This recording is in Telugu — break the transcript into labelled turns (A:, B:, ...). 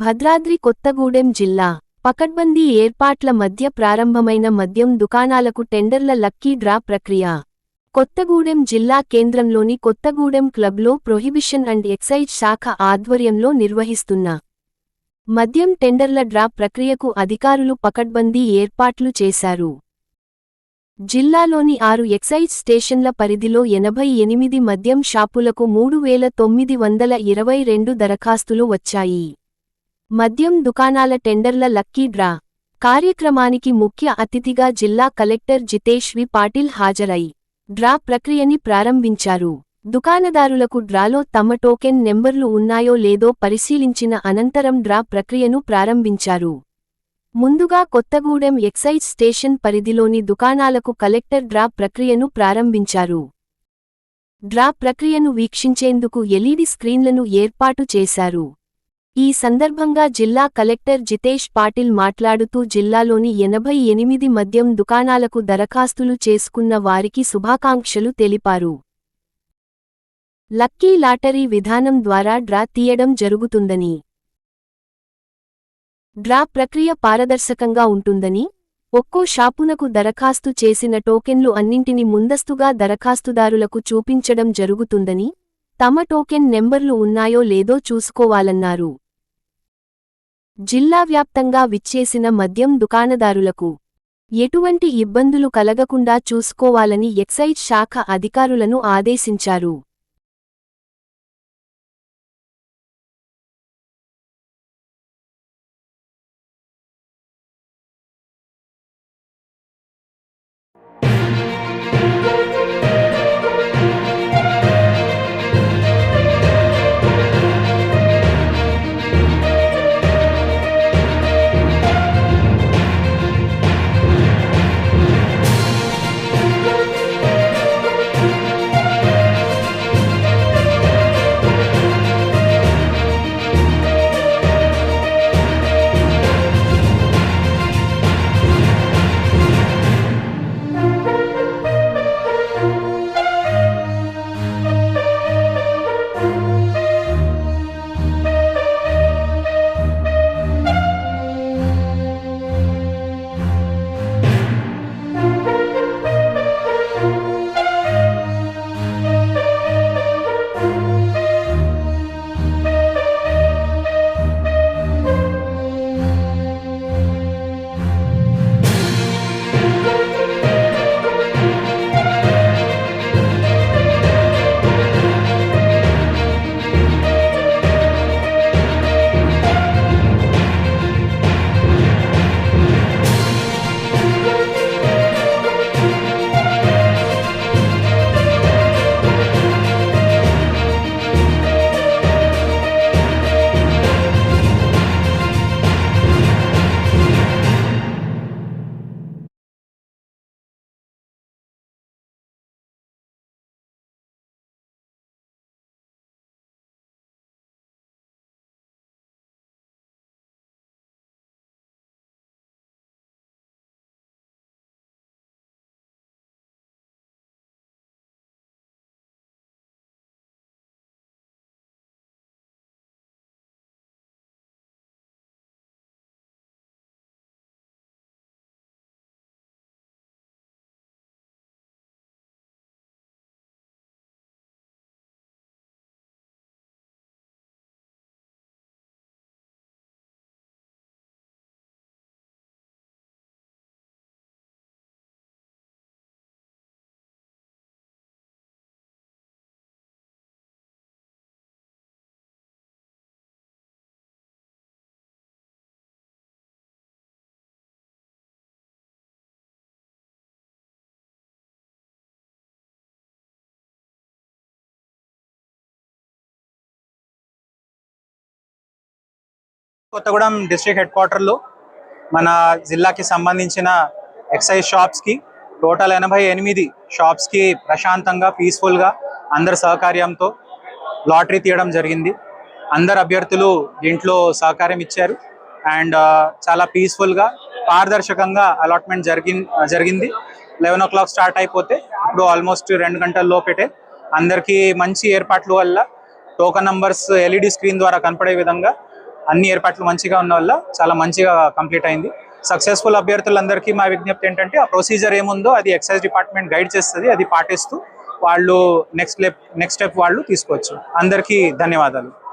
A: భద్రాద్రి కొత్తగూడెం జిల్లా పకడ్బందీ ఏర్పాట్ల మధ్య ప్రారంభమైన మద్యం దుకాణాలకు టెండర్ల లక్కీ డ్రా ప్రక్రియ. కొత్తగూడెం జిల్లా కేంద్రంలోని కొత్తగూడెం క్లబ్లో ప్రొహిబిషన్ అండ్ ఎక్సైజ్ శాఖ ఆధ్వర్యంలో నిర్వహిస్తున్న మద్యం టెండర్ల డ్రా ప్రక్రియకు అధికారులు పకడ్బందీ ఏర్పాట్లు చేశారు. జిల్లాలోని ఆరు ఎక్సైజ్ స్టేషన్ల పరిధిలో ఎనభై ఎనిమిది మద్యం షాపులకు మూడు వేల తొమ్మిది వందల ఇరవై రెండు దరఖాస్తులు వచ్చాయి. మద్యం దుకాణాల టెండర్ల లక్కీ డ్రా. కార్యక్రమానికి ముఖ్య అతిథిగా జిల్లా కలెక్టర్ జితేష్ వి. పాటిల్ హాజరై డ్రా ప్రక్రియని ప్రారంభించారు. దుకాణదారులకు డ్రాలో తమ టోకెన్ నెంబర్లు ఉన్నాయో లేదో పరిశీలించిన అనంతరం డ్రా ప్రక్రియను ప్రారంభించారు. ముందుగా కొత్తగూడెం ఎక్సైజ్ స్టేషన్ పరిధిలోని దుకాణాలకు కలెక్టర్ డ్రా ప్రక్రియను ప్రారంభించారు. డ్రా ప్రక్రియను వీక్షించేందుకు ఎల్ఈడి స్క్రీన్లను ఏర్పాటు చేశారు. ఈ సందర్భంగా జిల్లా కలెక్టర్ జితేష్ పాటిల్ మాట్లాడుతూ జిల్లాలోని ఎనభై ఎనిమిది మద్యం దుకాణాలకు దరఖాస్తులు చేసుకున్న వారికి శుభాకాంక్షలు తెలిపారు. లక్కీ లాటరీ విధానం ద్వారా డ్రా తీయడం జరుగుతుందని డ్రా ప్రక్రియ పారదర్శకంగా ఉంటుందని ఒక్కో షాపునకు దరఖాస్తు చేసిన టోకెన్లు అన్నింటిని ముందస్తుగా దరఖాస్తుదారులకు చూపించడం జరుగుతుందని తమ టోకెన్ నెంబర్లు ఉన్నాయో లేదో చూసుకోవాలన్నారు. జిల్లా వ్యాప్తంగా విచ్చేసిన మద్యం దుకాణదారులకు ఎటువంటి ఇబ్బందులు కలగకుండా చూసుకోవాలని ఎక్సైజ్ శాఖ అధికారులను ఆదేశించారు.
B: కొత్తగూడెం డిస్ట్రిక్ట్ హెడ్ క్వార్టర్లో మన జిల్లాకి సంబంధించిన ఎక్సైజ్ షాప్స్కి టోటల్ ఎనభై ఎనిమిది షాప్స్కి ప్రశాంతంగా పీస్ఫుల్గా అందరి సహకార్యంతో లాటరీ తీయడం జరిగింది. అందరు అభ్యర్థులు దీంట్లో సహకారం ఇచ్చారు. అండ్ చాలా పీస్ఫుల్గా పారదర్శకంగా అలాట్మెంట్ జరిగి జరిగింది. లెవెన్ ఓ క్లాక్ స్టార్ట్ అయిపోతే ఇప్పుడు ఆల్మోస్ట్ రెండు గంటల లోపెటే అందరికీ మంచి ఏర్పాట్ల వల్ల టోకన్ నంబర్స్ ఎల్ఈడి స్క్రీన్ ద్వారా కనపడే విధంగా అన్ని ఏర్పాట్లు మంచిగా ఉన్న వల్ల చాలా మంచిగా కంప్లీట్ అయింది. సక్సెస్ఫుల్ అభ్యర్థులందరికీ మా విజ్ఞప్తి ఏంటంటే ఆ ప్రొసీజర్ ఏముందో అది ఎక్సైజ్ డిపార్ట్మెంట్ గైడ్ చేస్తుంది అది పాటిస్తూ వాళ్ళు నెక్స్ట్ లెప్ నెక్స్ట్ స్టెప్ వాళ్ళు తీసుకోవచ్చు. అందరికీ ధన్యవాదాలు.